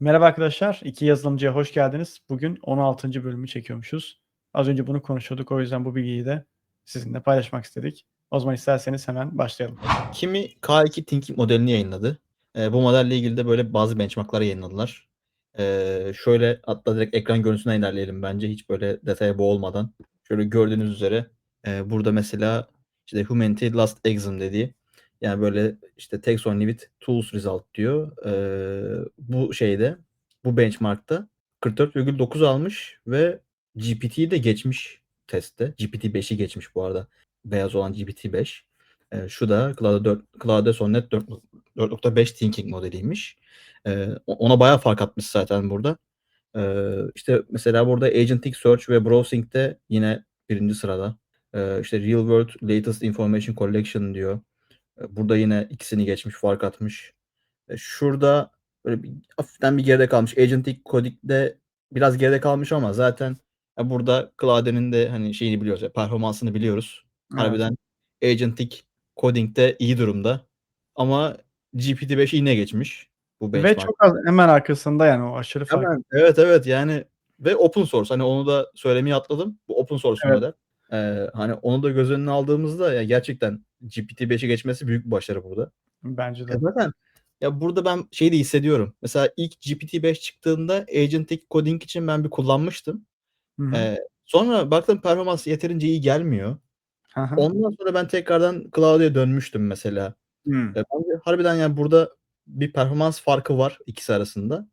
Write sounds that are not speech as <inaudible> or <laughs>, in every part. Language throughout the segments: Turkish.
Merhaba arkadaşlar, İki Yazılımcı'ya hoş geldiniz. Bugün 16. bölümü çekiyormuşuz. Az önce bunu konuşuyorduk, o yüzden bu bilgiyi de sizinle paylaşmak istedik. O zaman isterseniz hemen başlayalım. Kimi K2 Thinking modelini yayınladı. Eee, bu modelle ilgili de böyle bazı benchmark'lar yayınladılar. Eee, şöyle hatta direkt ekran görüntüsünden ilerleyelim bence hiç böyle detaya boğulmadan. Şöyle gördüğünüz üzere eee, burada mesela işte Humanity Last Exam dediği yani böyle işte text only with tools result diyor. Eee, bu şeyde bu benchmark'ta 44,9 almış ve GPT'yi de geçmiş testte. GPT-5'i geçmiş bu arada. Beyaz olan GPT-5. Eee, şu da Claude 4 Claude Sonnet 4 4.5 Thinking modeliymiş. Eee, o ona bayağı fark atmış zaten burada. Eee, işte mesela burada Agentic Search ve Browsing'de yine 1. sırada. Eee, işte Real World Latest Information Collection diyor. Eee, burada yine ikisini geçmiş, fark atmış. Eee, şurada böyle bir hafiften bir geride kalmış. Agentic Coding'de biraz geride kalmış ama zaten ya burada Claude'nin de hani şeyini biliyoruz performansını biliyoruz. Evet. Harbiden Agentic Coding'de iyi durumda ama GPT-5'i yine geçmiş bu Ve benchmark. çok az hemen arkasında yani o aşırı fark. Hemen. Evet, evet, yani ve open source. Hani onu da söylemeyi atladım. Bu open source Evet. model. Eee, hani onu da göz önüne aldığımızda ya gerçekten GPT-5'i geçmesi büyük bir başarı burada. Bence Ya de. zaten ya burada ben şeyi de hissediyorum. Mesela ilk GPT-5 çıktığında Agentic Coding için ben bir kullanmıştım. Hı hı. Sonra baktım performansı yeterince iyi gelmiyor. Hı hı. Ondan sonra ben tekrardan Claude'ya dönmüştüm mesela. Eee, bence harbiden yani burada bir performans farkı var ikisi arasında.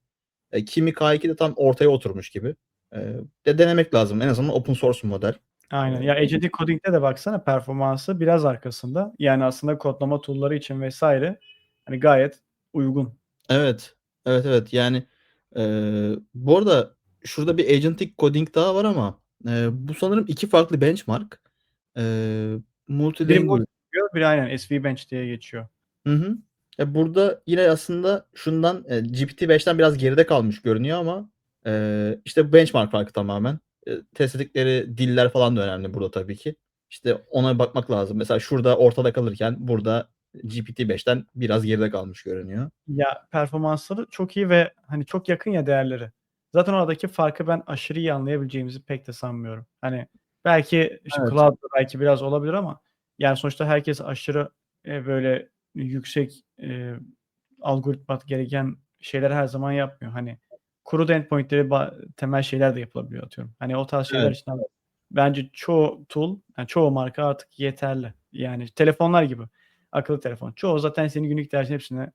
Eee, kimi K2 de tam ortaya oturmuş gibi. Eee, de denemek lazım. En azından open source model. Aynen. Eee Ya Agentic Coding'de de baksana performansı biraz arkasında. Yani aslında kodlama tool'ları için vs. hani gayet uygun. Evet. Evet, evet. Yani, eee, bu arada şurada bir Agentic Coding daha var ama, eee, bu sanırım 2 farklı benchmark. Eee, Biri multilingual Multi diyor, biri aynen SV Bench diye geçiyor. Hı hı. Ya, burada yine aslında şundan, eee, GPT-5'ten biraz geride kalmış görünüyor ama, eee, işte benchmark farkı tamamen. Eee, test ettikleri diller falan da önemli burada tabii ki. İşte ona bakmak lazım. Mesela şurada ortada kalırken burada GPT-5'ten biraz geride kalmış görünüyor. Ya performansları çok iyi ve hani çok yakın ya değerleri. Zaten oradaki farkı ben aşırı iyi anlayabileceğimizi pek de sanmıyorum. Hani belki işte Evet. Claude'da belki biraz olabilir ama yani sonuçta herkes aşırı, eee, böyle yüksek, eee, algoritma gereken şeyleri her zaman yapmıyor. Hani CRUD endpoint'leri temel şeyler de yapılabiliyor atıyorum. Hani o tarz şeyler Evet. için bence çoğu tool, yani çoğu marka artık yeterli. Yani telefonlar gibi, akıllı telefon. Çoğu zaten senin günlük ihtiyacın hepsini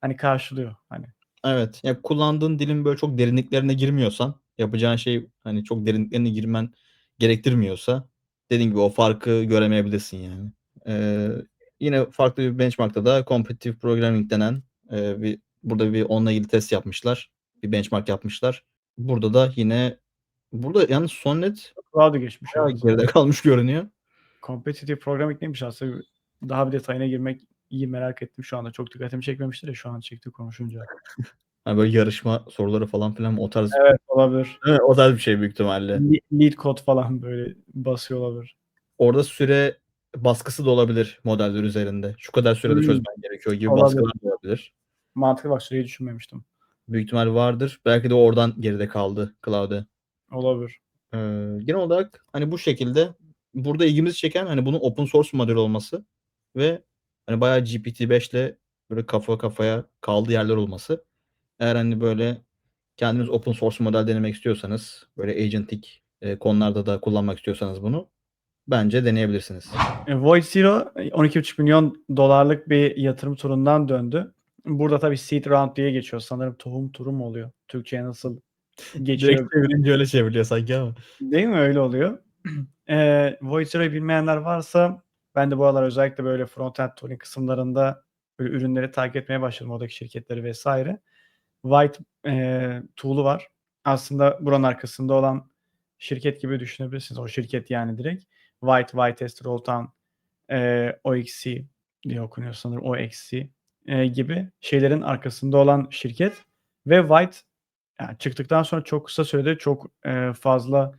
hani karşılıyor hani. Evet. Ya, kullandığın dilin böyle çok derinliklerine girmiyorsan, yapacağın şey hani çok derinliklerine girmen gerektirmiyorsa dediğin gibi o farkı göremeyebilirsin yani. Eee, yine farklı bir benchmark'ta da Competitive Programming denen, eee, bir burada bir onunla ilgili test yapmışlar. Bir benchmark yapmışlar. Burada da yine burada yalnız Sonnet Claude'u geçmiş bayağı evet. geride kalmış görünüyor. Competitive Programming neymiş aslında? Daha bir detayına girmek iyi merak ettim şu anda. Çok dikkatimi çekmemişti de şu an çekti konuşunca. <laughs> Hani böyle yarışma soruları falan filan o tarz Evet, olabilir. Mi? O tarz bir şey büyük ihtimalle. Le lead code falan böyle basıyor olabilir. Orada süre baskısı da olabilir modeller üzerinde. Şu kadar sürede Hımm. çözmen gerekiyor gibi Olabilir. baskılar da olabilir. Mantıklı bak süreyi düşünmemiştim. Büyük ihtimal vardır. Belki de oradan geride kaldı Claude. Olabilir. Eee, genel olarak hani bu şekilde burada ilgimizi çeken hani bunun open source model olması ve hani bayağı GPT-5'le böyle kafa kafaya kaldığı yerler olması. Eğer hani böyle kendiniz open source model denemek istiyorsanız, böyle agentic, eee, konularda da kullanmak istiyorsanız bunu bence deneyebilirsiniz. Eee, Void Zero, eee, $12,500.000'lık bir yatırım turundan döndü. Burada tabii seed round diye geçiyor. Sanırım tohum turu mu oluyor? Türkçeye nasıl geçiyor? Direkt çevirince öyle çevriliyor sanki ama. Değil mi? Öyle oluyor. <clears throat> Void Zero'yu bilmeyenler varsa ben de bu aralar özellikle böyle frontend tooling kısımlarında böyle ürünleri takip etmeye başladım, oradaki şirketleri vs. White, eee, tool'u var. Aslında buranın arkasında olan şirket gibi düşünebilirsiniz. O şirket yani direkt. White, Whitest, Rolltown, eee, OXC diye okunuyor sanırım. OXC, eee, gibi şeylerin arkasında olan şirket ve White yani çıktıktan sonra çok kısa sürede çok, eee, fazla,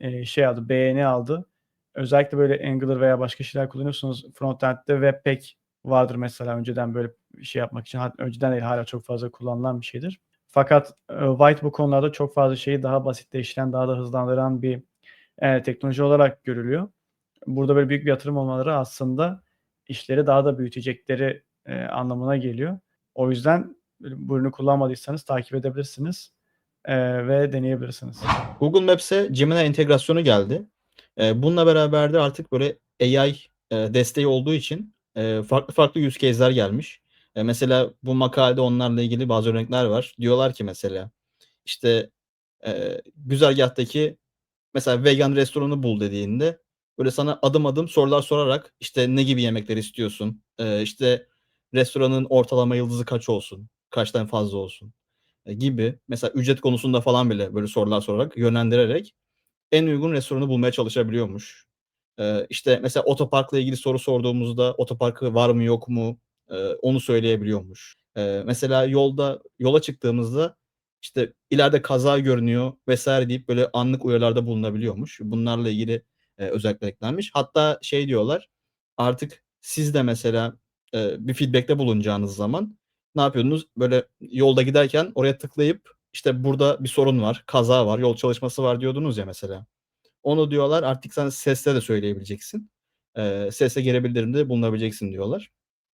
eee, şey aldı, beğeni aldı. Özellikle böyle Angular veya başka şeyler kullanıyorsanız frontend'de Webpack vardır mesela önceden böyle şey yapmak için. Önceden değil hâlâ çok fazla kullanılan bir şeydir. Fakat e, White bu konularda çok fazla şeyi daha basitleştiren, daha da hızlandıran bir e, teknoloji olarak görülüyor. Burada böyle büyük bir yatırım olmaları aslında işleri daha da büyütecekleri e, anlamına geliyor. O yüzden bu ürünü kullanmadıysanız takip edebilirsiniz e, ve deneyebilirsiniz. Google Maps'e Gemini entegrasyonu geldi. E, bununla beraber de artık böyle AI e, desteği olduğu için e, farklı farklı use case'ler gelmiş. E, mesela bu makalede onlarla ilgili bazı örnekler var. Diyorlar ki mesela işte e, güzergahtaki mesela vegan restoranı bul dediğinde böyle sana adım adım sorular sorarak işte ne gibi yemekler istiyorsun? E, işte restoranın ortalama yıldızı kaç olsun? Kaçtan fazla olsun? E, gibi mesela ücret konusunda falan bile böyle sorular sorarak yönlendirerek en uygun restoranı bulmaya çalışabiliyormuş. Ee, işte mesela otoparkla ilgili soru sorduğumuzda otoparkı var mı yok mu e, onu söyleyebiliyormuş. Ee, mesela yolda yola çıktığımızda işte ileride kaza görünüyor vesaire deyip böyle anlık uyarılarda bulunabiliyormuş. Bunlarla ilgili e, özellikler eklenmiş. Hatta şey diyorlar artık siz de mesela e, bir feedback'te bulunacağınız zaman ne yapıyordunuz? Böyle yolda giderken oraya tıklayıp işte burada bir sorun var, kaza var, yol çalışması var diyordunuz ya mesela. Onu diyorlar artık sen sesle de söyleyebileceksin. Eee, sesle geri bildirimde bulunabileceksin diyorlar.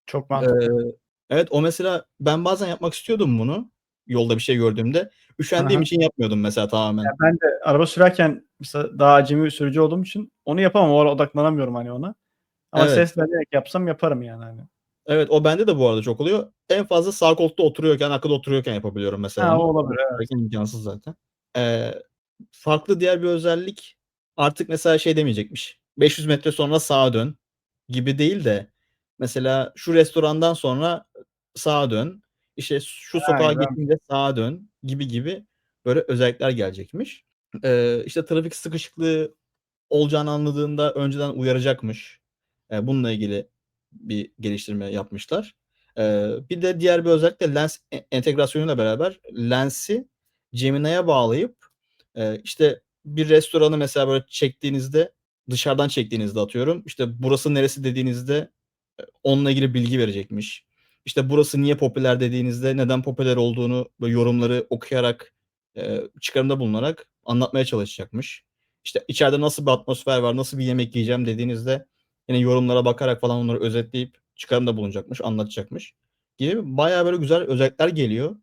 Çok mantıklı. Eee, evet o mesela ben bazen yapmak istiyordum bunu yolda bir şey gördüğümde. Üşendiğim hı. için yapmıyordum mesela tamamen. Ya ben de araba sürerken mesela daha acemi bir sürücü olduğum için onu yapamam. O ara odaklanamıyorum hani ona. Ama Evet. ses vererek yapsam yaparım yani hani. Evet, o bende de bu arada çok oluyor. En fazla sağ koltukta oturuyorken, arkada oturuyorken yapabiliyorum mesela Ha, o olabilir, evet. İmkânsız zaten. Eee, farklı diğer bir özellik artık mesela şey demeyecekmiş, 500 metre sonra sağa dön gibi değil de mesela şu restorandan sonra sağa dön, işte şu sokağa güzelmiş. geçince sağa dön gibi gibi böyle özellikler gelecekmiş. Eee, işte trafik sıkışıklığı olacağını anladığında önceden uyaracakmış. Eee, bununla ilgili bir geliştirme yapmışlar. Eee, bir de diğer bir özellik de lens e entegrasyonuyla beraber lensi Gemini'ye bağlayıp, eee, işte bir restoranı mesela böyle çektiğinizde, dışarıdan çektiğinizde atıyorum, işte burası neresi dediğinizde, eee, onunla ilgili bilgi verecekmiş. İşte burası niye popüler dediğinizde neden popüler olduğunu böyle yorumları okuyarak, eee, çıkarımda bulunarak anlatmaya çalışacakmış. İşte içeride nasıl bir atmosfer var, nasıl bir yemek yiyeceğim dediğinizde yine yorumlara bakarak falan onları özetleyip çıkarımda bulunacakmış, anlatacakmış gibi bayağı böyle güzel özellikler geliyor.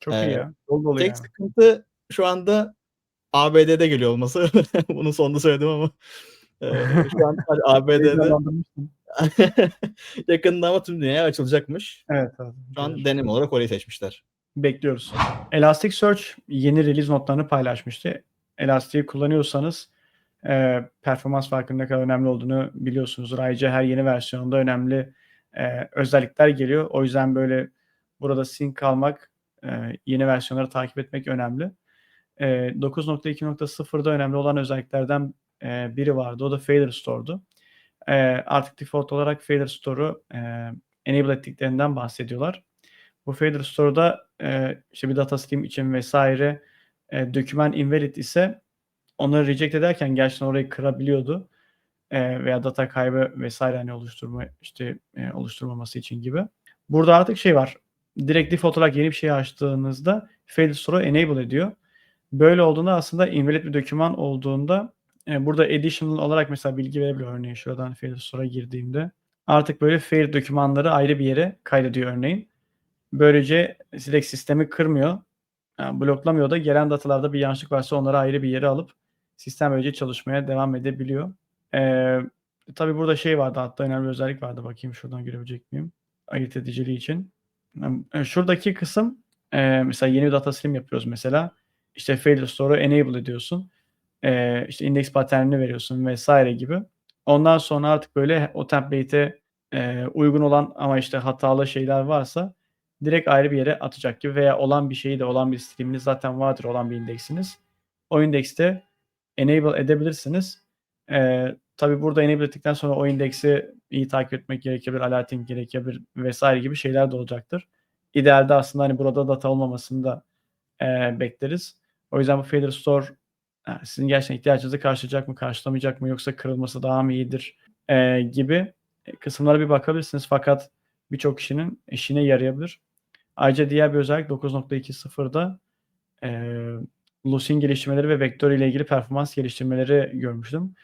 Çok iyi Eee, ya. Dolu dolu tek yani. sıkıntı şu anda ABD'de geliyor olması. <laughs> Bunu sonda söyledim ama, eee, <laughs> şu an ABD'de <laughs> yakında ama tüm dünyaya açılacakmış. Evet, evet. Şu an Güzel. deneme olarak orayı seçmişler. Bekliyoruz. Elasticsearch yeni release notlarını paylaşmıştı. Elastic'i kullanıyorsanız, eee, performans farkının ne kadar önemli olduğunu biliyorsunuzdur. Ayrıca her yeni versiyonunda önemli, eee, özellikler geliyor. O yüzden böyle burada sync almak, eee, yeni versiyonları takip etmek önemli. Eee, 9.2.0'da önemli olan özelliklerden, eee, biri vardı. O da Failure Store'du. Eee, artık default olarak Failure Store'u, eee, enable ettiklerinden bahsediyorlar. Bu Failure Store'da, eee, işte bir data stream için vs. eee, doküman invalid ise onları reject ederken gerçekten orayı kırabiliyordu, eee, veya data kaybı vs. hani oluşturma işte, eee, oluşturmaması için gibi. Burada artık şey var, direkt default olarak yeni bir şey açtığınızda Failure Store'u enable ediyor. Böyle olduğunda aslında invalid bir doküman olduğunda, eee, burada additional olarak mesela bilgi verebiliyor. Örneğin şuradan Failure Store'a girdiğimde artık böyle fail dokümanları ayrı bir yere kaydediyor örneğin. Böylece direkt sistemi kırmıyor, eee, bloklamıyor da gelen datalarda bir yanlışlık varsa onları ayrı bir yere alıp sistem böylece çalışmaya devam edebiliyor. Eee, tabii burada şey vardı, hatta önemli bir özellik vardı. Bakayım şuradan görebilecek miyim? Ayırt ediciliği için. Eee, şuradaki kısım, eee, mesela yeni bir data stream yapıyoruz mesela. İşte Failure Store'u enable ediyorsun. Eee, işte index pattern'ini veriyorsun vs. gibi. Ondan sonra artık böyle o template'e, eee, uygun olan ama işte hatalı şeyler varsa direkt ayrı bir yere atacak gibi veya olan bir şeyi de olan bir stream'iniz zaten vardır olan bir indeksiniz. O indekste enable edebilirsiniz. Eee, tabii burada enable ettikten sonra o indeksi iyi takip etmek gerekebilir, alerting gerekebilir vs. gibi şeyler de olacaktır. İdealde aslında hani burada data olmamasını da, eee, bekleriz. O yüzden bu Failure Store, eee, sizin gerçekten ihtiyacınızı karşılayacak mı, karşılamayacak mı yoksa kırılması daha mı iyidir, eee, gibi, kısımlara bir bakabilirsiniz fakat birçok kişinin işine yarayabilir. Ayrıca diğer bir özellik 9.2.0'da eee Lucene geliştirmeleri ve vektör ile ilgili performans geliştirmeleri görmüştüm.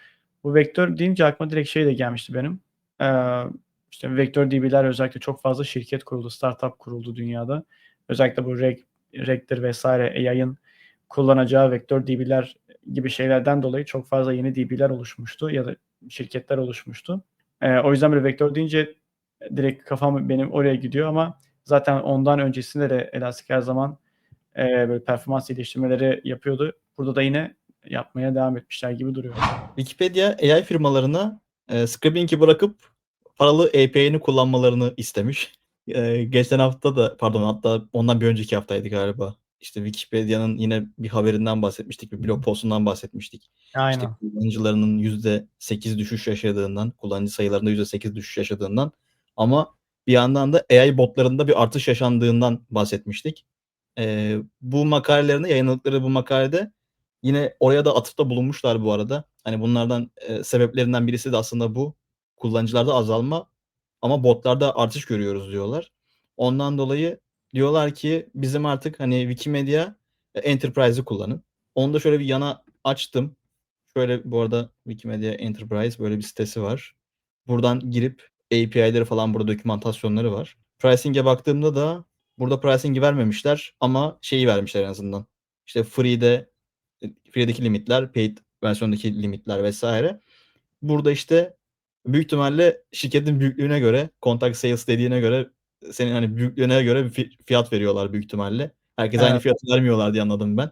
Bu vektör deyince aklıma direkt şey de gelmişti benim. Eee, işte vektör DB'ler özellikle çok fazla şirket kuruldu, startup kuruldu dünyada. Özellikle bu Reg, Reg'dir vs. AI'ın kullanacağı vektör DB'ler gibi şeylerden dolayı çok fazla yeni DB'ler oluşmuştu ya da şirketler oluşmuştu. Eee, o yüzden böyle vektör deyince direkt kafam benim oraya gidiyor ama zaten ondan öncesinde de Elastic her zaman eee, böyle performans geliştirmeleri yapıyordu. Burada da yine yapmaya devam etmişler gibi duruyor. Wikipedia AI firmalarına e, scrapping'i bırakıp paralı API'ni kullanmalarını istemiş. E, geçen hafta da pardon hatta ondan bir önceki haftaydı galiba. İşte Wikipedia'nın yine bir haberinden bahsetmiştik, bir blog postundan bahsetmiştik. İşte Aynen. kullanıcılarının %8 düşüş yaşadığından, kullanıcı sayılarında %8 düşüş yaşadığından ama bir yandan da AI botlarında bir artış yaşandığından bahsetmiştik. E, bu makalelerinde yayınladıkları bu makalede yine oraya da atıfta bulunmuşlar bu arada. Hani bunlardan e, sebeplerinden birisi de aslında bu. Kullanıcılarda azalma ama botlarda artış görüyoruz diyorlar. Ondan dolayı diyorlar ki bizim artık hani Wikimedia e, Enterprise'ı kullanın. Onu da şöyle bir yana açtım. Şöyle bu arada Wikimedia Enterprise böyle bir sitesi var. Buradan girip API'leri falan burada dokümantasyonları var. Pricing'e baktığımda da burada pricing'i vermemişler ama şeyi vermişler en azından. İşte free'de Free'deki limitler, paid versiyondaki limitler vesaire. Burada işte büyük ihtimalle şirketin büyüklüğüne göre, contact sales dediğine göre senin hani büyüklüğüne göre bir fi- fiyat veriyorlar büyük ihtimalle. Herkes aynı Evet. fiyatı vermiyorlar diye anladım ben.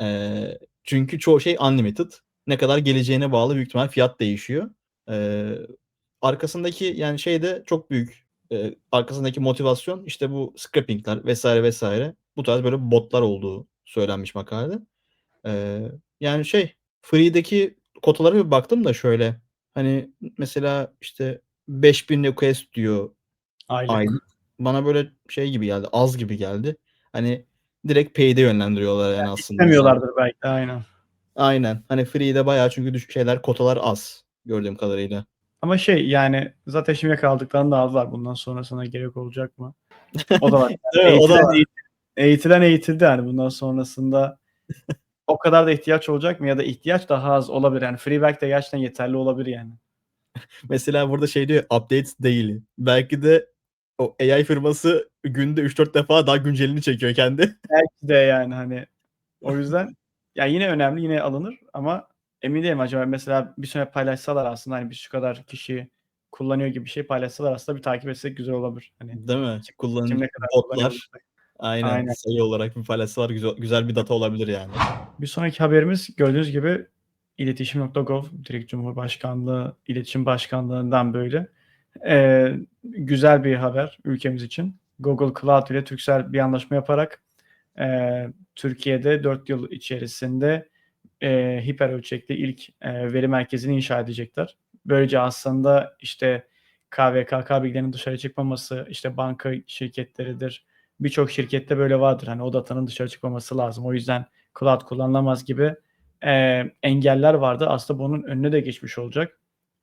Ee, çünkü çoğu şey unlimited. Ne kadar geleceğine bağlı büyük ihtimal fiyat değişiyor. Ee, arkasındaki yani şey de çok büyük. Ee, arkasındaki motivasyon işte bu scrappingler vesaire vesaire. Bu tarz böyle botlar olduğu söylenmiş makalede. Ee, yani şey Free'deki kotalara bir baktım da şöyle hani mesela işte 5000 request diyor Aylık. aylık. Bana böyle şey gibi geldi, az gibi geldi. Hani direkt paid'e yönlendiriyorlar yani aslında. İstemiyorlardır belki de aynen. Aynen. Hani free'de bayağı çünkü düş- şeyler kotalar az gördüğüm kadarıyla. Ama şey yani zaten şimdiye kaldıklarını da aldılar. Bundan sonrasına gerek olacak mı? O da var. <laughs> Değil mi? O da eğitilen, var. eğitildi, eğitilen eğitildi yani bundan sonrasında o kadar da ihtiyaç olacak mı ya da ihtiyaç daha az olabilir yani Freeback de gerçekten yeterli olabilir yani. <laughs> Mesela burada şey diyor updates daily. Belki de o AI firması günde 3-4 defa daha güncelini çekiyor kendi. Belki de yani hani o yüzden ya yine önemli yine alınır ama emin değilim acaba mesela bir süre paylaşsalar aslında hani biz şu kadar kişi kullanıyor gibi bir şey paylaşsalar aslında bir takip etsek güzel olabilir. Hani Değil mi? Kullanıcı botlar. Aynen. Aynen. Sayı olarak bir paylaşsalar güzel, güzel bir data olabilir yani. Bir sonraki haberimiz gördüğünüz gibi iletişim.gov direkt Cumhurbaşkanlığı İletişim Başkanlığından böyle Ee, güzel bir haber ülkemiz için. Google Cloud ile Turkcell bir anlaşma yaparak e, Türkiye'de 4 yıl içerisinde e, hiper ölçekli ilk e, veri merkezini inşa edecekler. Böylece aslında işte KVKK bilgilerinin dışarı çıkmaması, işte banka şirketleridir. Birçok şirkette böyle vardır. Hani o datanın dışarı çıkmaması lazım. O yüzden cloud kullanılamaz gibi e, engeller vardı. Aslında bunun önüne de geçmiş olacak.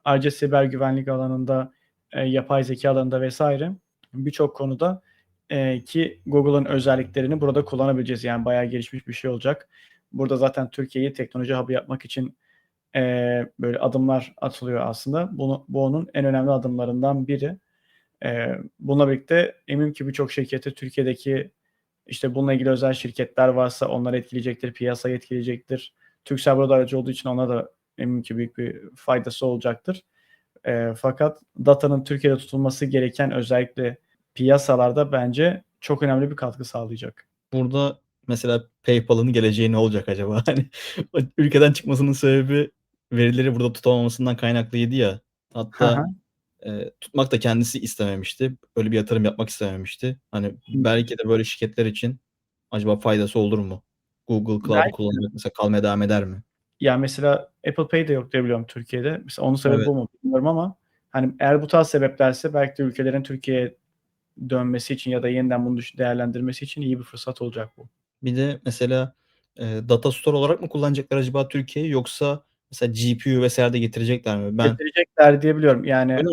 Ayrıca siber güvenlik alanında, e, yapay zeka alanında vesaire birçok konuda e, ki Google'ın özelliklerini burada kullanabileceğiz. Yani bayağı gelişmiş bir şey olacak. Burada zaten Türkiye'yi teknoloji hub'ı yapmak için e, böyle adımlar atılıyor aslında. Bunu, bu onun en önemli adımlarından biri. E, bununla birlikte eminim ki birçok şirketi Türkiye'deki işte bununla ilgili özel şirketler varsa onları etkileyecektir, piyasayı etkileyecektir. Türksel burada aracı olduğu için ona da eminim ki büyük bir faydası olacaktır. E, fakat datanın Türkiye'de tutulması gereken özellikle piyasalarda bence çok önemli bir katkı sağlayacak. Burada mesela PayPal'ın geleceği ne olacak acaba? <laughs> Hani ülkeden çıkmasının sebebi verileri burada tutamamasından kaynaklıydı ya. Hatta e, tutmak da kendisi istememişti. Öyle bir yatırım yapmak istememişti. Hani belki de böyle şirketler için acaba faydası olur mu? Google de. kullanarak mesela kalmaya devam eder mi? Ya mesela Apple Pay de yok diye biliyorum Türkiye'de. Mesela onun sebebi Evet. bu mu bilmiyorum ama hani eğer bu tarz sebeplerse belki de ülkelerin Türkiye'ye dönmesi için ya da yeniden bunu değerlendirmesi için iyi bir fırsat olacak bu. Bir de mesela e, data store olarak mı kullanacaklar acaba Türkiye'yi yoksa mesela GPU vesaire de getirecekler mi? Ben Getirecekler diye biliyorum. Yani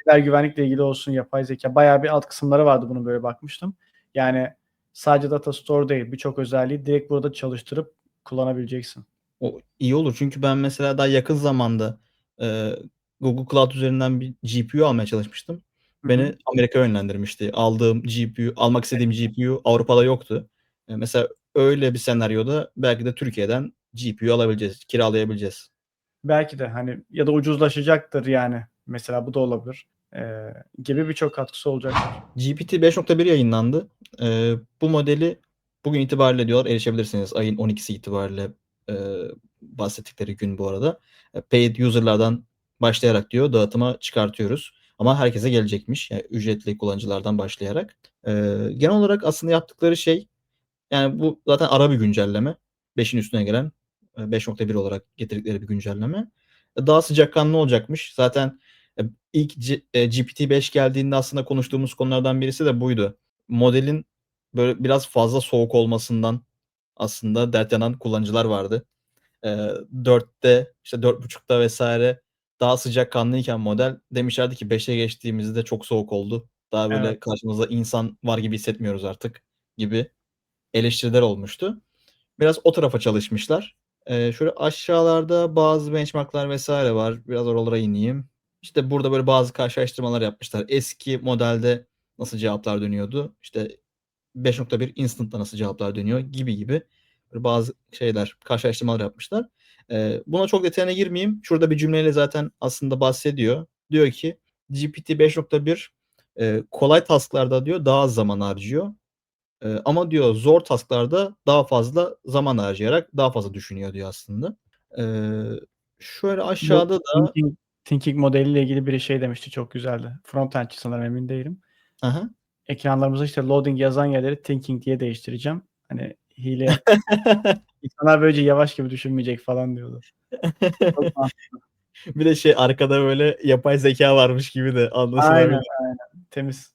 siber güvenlikle ilgili olsun, yapay zeka bayağı bir alt kısımları vardı bunun böyle bakmıştım. Yani sadece data store değil birçok özelliği direkt burada çalıştırıp kullanabileceksin. O iyi olur çünkü ben mesela daha yakın zamanda e, Google Cloud üzerinden bir GPU almaya çalışmıştım. Beni hı. Amerika'ya yönlendirmişti. Aldığım GPU, almak istediğim GPU Avrupa'da yoktu. E, mesela öyle bir senaryoda belki de Türkiye'den GPU alabileceğiz, kiralayabileceğiz. Belki de hani ya da ucuzlaşacaktır yani. Mesela bu da olabilir. Ee, gibi birçok katkısı olacaktır. GPT 5.1 yayınlandı. E, bu modeli bugün itibariyle diyorlar erişebilirsiniz. Ayın 12'si itibariyle e, bahsettikleri gün bu arada. E, paid user'lardan başlayarak diyor dağıtıma çıkartıyoruz. Ama herkese gelecekmiş. Yani ücretli kullanıcılardan başlayarak. E, genel olarak aslında yaptıkları şey yani bu zaten ara bir güncelleme. 5'in üstüne gelen e, 5.1 olarak getirdikleri bir güncelleme. E, Daha sıcakkanlı olacakmış. Zaten e, ilk G- e, GPT-5 geldiğinde aslında konuştuğumuz konulardan birisi de buydu. Modelin böyle biraz fazla soğuk olmasından aslında dert yanan kullanıcılar vardı. E, 4'te işte 4.5'ta vesaire daha sıcakkanlıyken model demişlerdi ki 5'e geçtiğimizde çok soğuk oldu. Daha böyle Evet. karşımızda insan var gibi hissetmiyoruz artık gibi eleştiriler olmuştu. Biraz o tarafa çalışmışlar. Ee, şöyle aşağılarda bazı benchmarklar vesaire var. Biraz oralara ineyim. İşte burada böyle bazı karşılaştırmalar yapmışlar. Eski modelde nasıl cevaplar dönüyordu? İşte 5.1 Instant'ta nasıl cevaplar dönüyor gibi gibi. Bazı şeyler, karşılaştırmalar yapmışlar. Ee, buna çok detayına girmeyeyim. Şurada bir cümleyle zaten aslında bahsediyor. Diyor ki GPT 5.1 e, kolay tasklarda diyor daha az zaman harcıyor. Ee, ama diyor zor tasklarda daha fazla zaman harcayarak daha fazla düşünüyor diyor aslında. Ee, şöyle aşağıda da thinking, thinking modeliyle ilgili biri şey demişti çok güzeldi. Frontendçi sanırım emin değilim. Aha. Ekranlarımıza işte loading yazan yerleri thinking diye değiştireceğim. Hani hile <laughs> insanlar böylece yavaş gibi düşünmeyecek falan diyordu. <laughs> Bir de şey arkada böyle yapay zeka varmış gibi de Aynen anlaşılabilir. aynen. Temiz.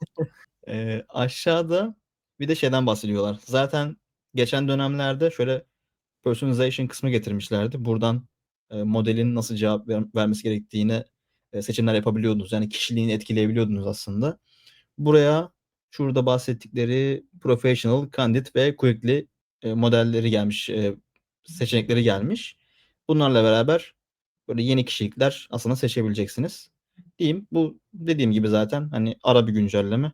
Ee, aşağıda bir de şeyden bahsediyorlar. Zaten geçen dönemlerde şöyle personalization kısmı getirmişlerdi. Buradan e, modelin nasıl cevap ver- vermesi gerektiğine e, seçimler yapabiliyordunuz. Yani kişiliğini etkileyebiliyordunuz aslında. Buraya şurada bahsettikleri professional, candid ve quickly e, modelleri gelmiş, e, seçenekleri gelmiş. Bunlarla beraber böyle yeni kişilikler aslında seçebileceksiniz. Diyeyim bu dediğim gibi zaten hani ara bir güncelleme.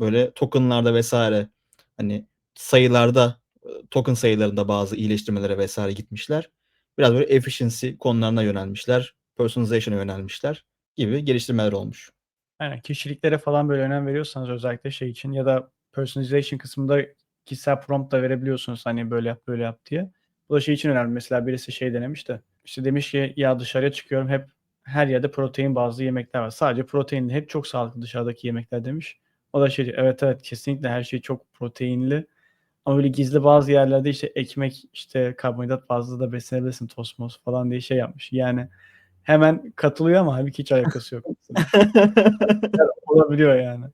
Böyle tokenlarda vesaire hani sayılarda e, token sayılarında bazı iyileştirmelere vesaire gitmişler. Biraz böyle efficiency konularına yönelmişler. Personalization'a yönelmişler gibi geliştirmeler olmuş. Aynen. Kişiliklere falan böyle önem veriyorsanız özellikle şey için ya da personalization kısmında kişisel prompt da verebiliyorsunuz hani böyle yap böyle yap diye. Bu da şey için önemli. Mesela birisi şey denemiş de işte demiş ki ya dışarıya çıkıyorum hep her yerde protein bazlı yemekler var. Sadece proteinli hep çok sağlıklı dışarıdaki yemekler demiş. O da şey diyor, evet evet kesinlikle her şey çok proteinli. Ama böyle gizli bazı yerlerde işte ekmek işte karbonhidrat bazlı da beslenebilirsin tost most falan diye şey yapmış. Yani hemen katılıyor ama halbuki hiç alakası yok. <laughs> Olabiliyor yani.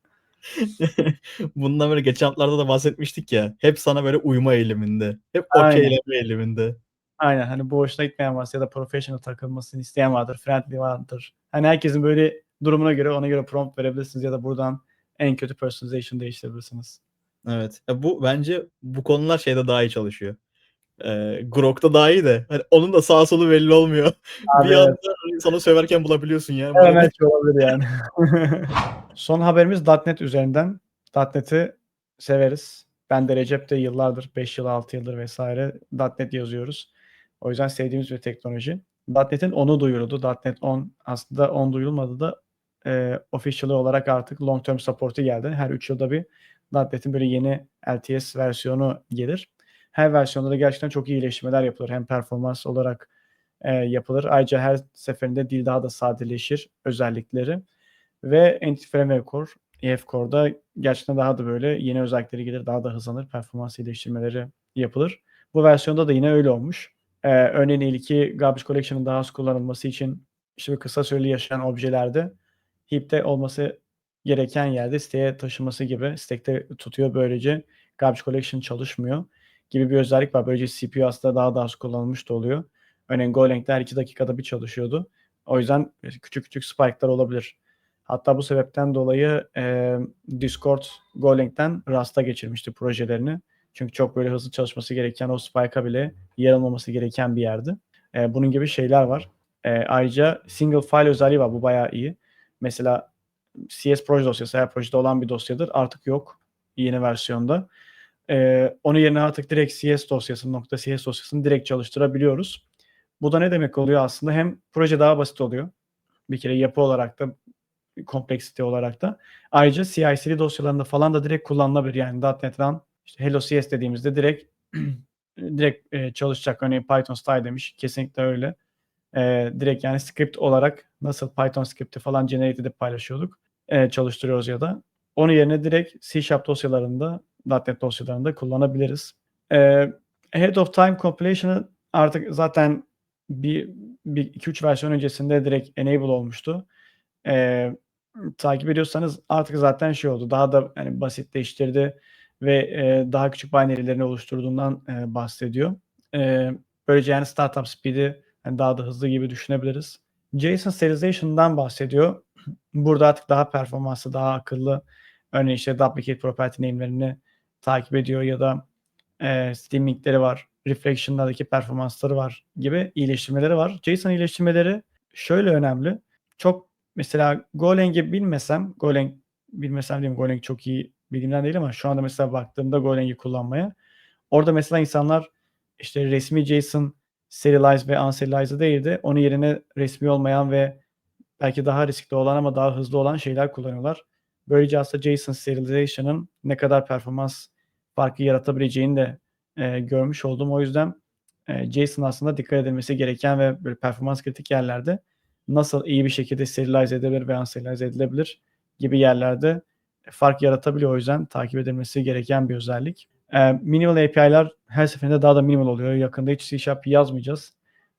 <laughs> Bundan böyle geçen haftalarda da bahsetmiştik ya. Hep sana böyle uyma eğiliminde. Hep okeyleme eğiliminde. Aynen hani bu hoşuna gitmeyen varsa ya da professional takılmasını isteyen vardır, friendly vardır. Hani herkesin böyle durumuna göre ona göre prompt verebilirsiniz ya da buradan en kötü personalization değiştirebilirsiniz. Evet. Ya bu bence bu konular şeyde daha iyi çalışıyor. Ee, Grok'ta daha iyi de. Hani onun da sağ solu belli olmuyor. <laughs> Abi bir evet. anda sana söverken bulabiliyorsun ya. Her şey olabilir yani. <laughs> <laughs> Son haberimiz .NET üzerinden. .NET'i severiz. Ben de Recep'te yıllardır, 5 yıl, 6 yıldır vesaire .NET yazıyoruz. O yüzden sevdiğimiz bir teknoloji. .NET'in 10'u duyuruldu. .NET 10 aslında 10 duyulmadı da e, official olarak artık long term support'u geldi. Her 3 yılda bir .NET'in böyle yeni LTS versiyonu gelir. Her versiyonda da gerçekten çok iyi iyileştirmeler yapılır. Hem performans olarak e, yapılır. Ayrıca her seferinde dil daha da sadeleşir özellikleri. Ve Entity Framework Core, EF Core'da gerçekten daha da böyle yeni özellikleri gelir. Daha da hızlanır. Performans iyileştirmeleri yapılır. Bu versiyonda da yine öyle olmuş. Ee, örneğin ilki Garbage Collection'ın daha az kullanılması için işte bir kısa süreli yaşayan objelerde heap'te olması gereken yerde siteye taşıması gibi stack'te tutuyor böylece Garbage Collection çalışmıyor gibi bir özellik var. Böylece CPU aslında daha da az kullanılmış da oluyor. Örneğin Golang'de her 2 dakikada bir çalışıyordu. O yüzden küçük küçük spike'lar olabilir. Hatta bu sebepten dolayı e, Discord Golang'den Rust'a geçirmişti projelerini. Çünkü çok böyle hızlı çalışması gereken o Spike'a bile yer almaması gereken bir yerdi. E, bunun gibi şeyler var. E, ayrıca single file özelliği var. Bu bayağı iyi. Mesela CS proje dosyası eğer projede olan bir dosyadır. Artık yok yeni versiyonda. E, onun yerine artık direkt CS dosyasını, .cs dosyasını direkt çalıştırabiliyoruz. Bu da ne demek oluyor aslında? Hem proje daha basit oluyor. Bir kere yapı olarak da kompleksite olarak da. Ayrıca CI/CD dosyalarında falan da direkt kullanılabilir. Yani .NET Run, işte Hello CS dediğimizde direkt <clears throat> direkt e, çalışacak. Örneğin Python style demiş. Kesinlikle öyle. E, direkt yani script olarak nasıl Python script'i falan generate edip paylaşıyorduk. E, çalıştırıyoruz ya da. Onun yerine direkt C Sharp dosyalarında, .NET dosyalarında kullanabiliriz. E, Ahead of Time Compilation'ı artık zaten bir, bir 2-3 versiyon öncesinde direkt enable olmuştu. E, takip ediyorsanız artık zaten şey oldu. Daha da yani basitleştirdi ve e, daha küçük binary'lerini oluşturduğundan e, bahsediyor. E, böylece yani startup speed'i yani daha da hızlı gibi düşünebiliriz. JSON serialization'dan bahsediyor. <clears throat> Burada artık daha performanslı, daha akıllı örneğin işte duplicate property name'lerini takip ediyor ya da e, steaming'leri var, reflection'lardaki performansları var gibi iyileştirmeleri var. JSON iyileştirmeleri şöyle önemli. Çok mesela Golang'i bilmesem, Golang bilmesem diyeyim Golang çok iyi bildiğimden değil ama şu anda mesela baktığımda Golang'i kullanmaya orada mesela insanlar işte resmi JSON serialize ve unserialize değil de onun yerine resmi olmayan ve belki daha riskli olan ama daha hızlı olan şeyler kullanıyorlar. Böylece aslında JSON serialization'ın ne kadar performans farkı yaratabileceğini de e, görmüş oldum. O yüzden e, JSON aslında dikkat edilmesi gereken ve böyle performans kritik yerlerde nasıl iyi bir şekilde serialize edilebilir ve unserialize edilebilir gibi yerlerde fark yaratabiliyor. O yüzden takip edilmesi gereken bir özellik. E, minimal API'ler her seferinde daha da minimal oluyor. Yakında hiç C Sharp yazmayacağız.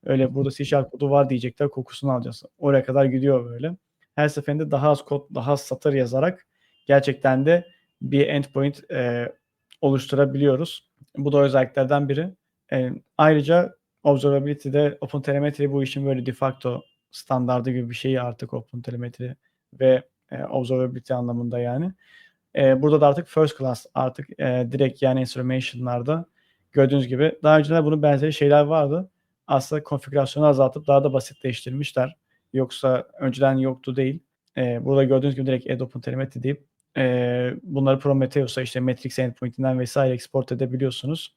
Öyle burada C Sharp kodu var diyecekler kokusunu alacağız. Oraya kadar gidiyor böyle. Her seferinde daha az kod, daha az satır yazarak gerçekten de bir endpoint e, oluşturabiliyoruz. Bu da özelliklerden biri. E, ayrıca Observability'de OpenTelemetry bu işin böyle de facto standardı gibi bir şey artık OpenTelemetry ve e, Observability anlamında yani. E, burada da artık first class artık e, direkt yani instrumention'larda gördüğünüz gibi daha önce de bunun benzeri şeyler vardı. Aslında konfigürasyonu azaltıp daha da basitleştirmişler. Yoksa önceden yoktu değil. E, burada gördüğünüz gibi direkt add OpenTelemetry deyip e, bunları Prometheus'a işte Matrix endpoint'inden vesaire export edebiliyorsunuz.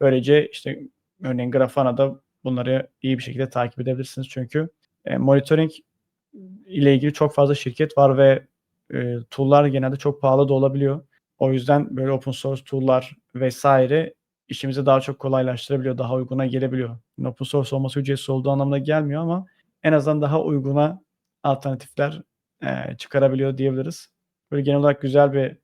Böylece işte örneğin Grafana'da bunları iyi bir şekilde takip edebilirsiniz. Çünkü e, monitoring ile ilgili çok fazla şirket var ve e, tool'lar genelde çok pahalı da olabiliyor. O yüzden böyle open source tool'lar vesaire işimizi daha çok kolaylaştırabiliyor, daha uyguna gelebiliyor. Yani open source olması ücretsiz olduğu anlamına gelmiyor ama en azından daha uyguna alternatifler e, çıkarabiliyor diyebiliriz. Böyle genel olarak güzel bir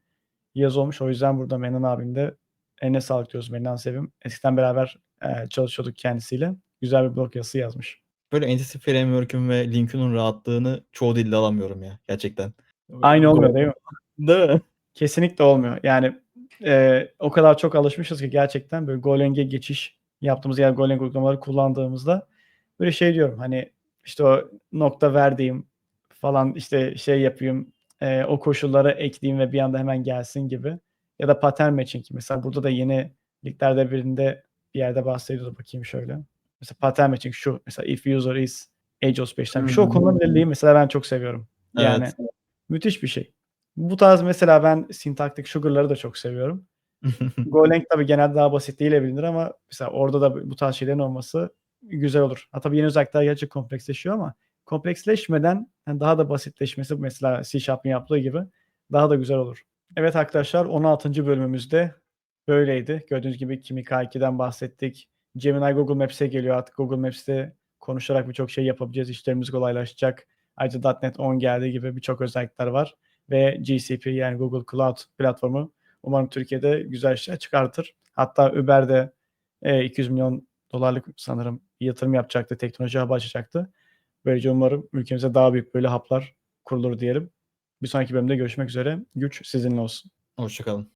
yazı olmuş. O yüzden burada Menan abim de eline sağlık diyoruz Menan Sevim. Eskiden beraber e, çalışıyorduk kendisiyle. Güzel bir blog yazısı yazmış. Böyle Entity Framework'ün ve Lincoln'un rahatlığını çoğu dilde alamıyorum ya gerçekten. Aynı olmuyor değil mi? Değil mi? Kesinlikle olmuyor. Yani e, o kadar çok alışmışız ki gerçekten böyle Golang'e geçiş yaptığımız yer Golang uygulamaları kullandığımızda böyle şey diyorum hani işte o nokta verdiğim falan işte şey yapayım e, o koşulları ekleyeyim ve bir anda hemen gelsin gibi. Ya da pattern matching mesela burada da yeni liglerde birinde bir yerde bahsediyordu bakayım şöyle. Mesela pattern matching şu mesela if user is age of space'ten şu Hı hı. kullanılabilirliği mesela ben çok seviyorum. Yani Evet. Müthiş bir şey. Bu tarz mesela ben sintaktik sugar'ları da çok seviyorum. <laughs> Golang tabii genelde daha basitliğiyle bilinir ama mesela orada da bu tarz şeylerin olması güzel olur. Ha tabii yeni özellikler gerçi kompleksleşiyor ama kompleksleşmeden yani daha da basitleşmesi mesela C Sharp'ın yaptığı gibi daha da güzel olur. Evet arkadaşlar 16. bölümümüzde böyleydi. Gördüğünüz gibi Kimi K2'den bahsettik. Gemini Google Maps'e geliyor artık Google Maps'te konuşarak birçok şey yapabileceğiz. İşlerimiz kolaylaşacak. Ayrıca .NET 10 geldiği gibi birçok özellikler var. Ve GCP yani Google Cloud platformu umarım Türkiye'de güzel işler çıkartır. Hatta Uber'de e, 200 milyon dolarlık sanırım yatırım yapacaktı. Teknoloji açacaktı. Böylece umarım ülkemize daha büyük böyle haplar kurulur diyelim. Bir sonraki bölümde görüşmek üzere. Güç sizinle olsun. Hoşçakalın.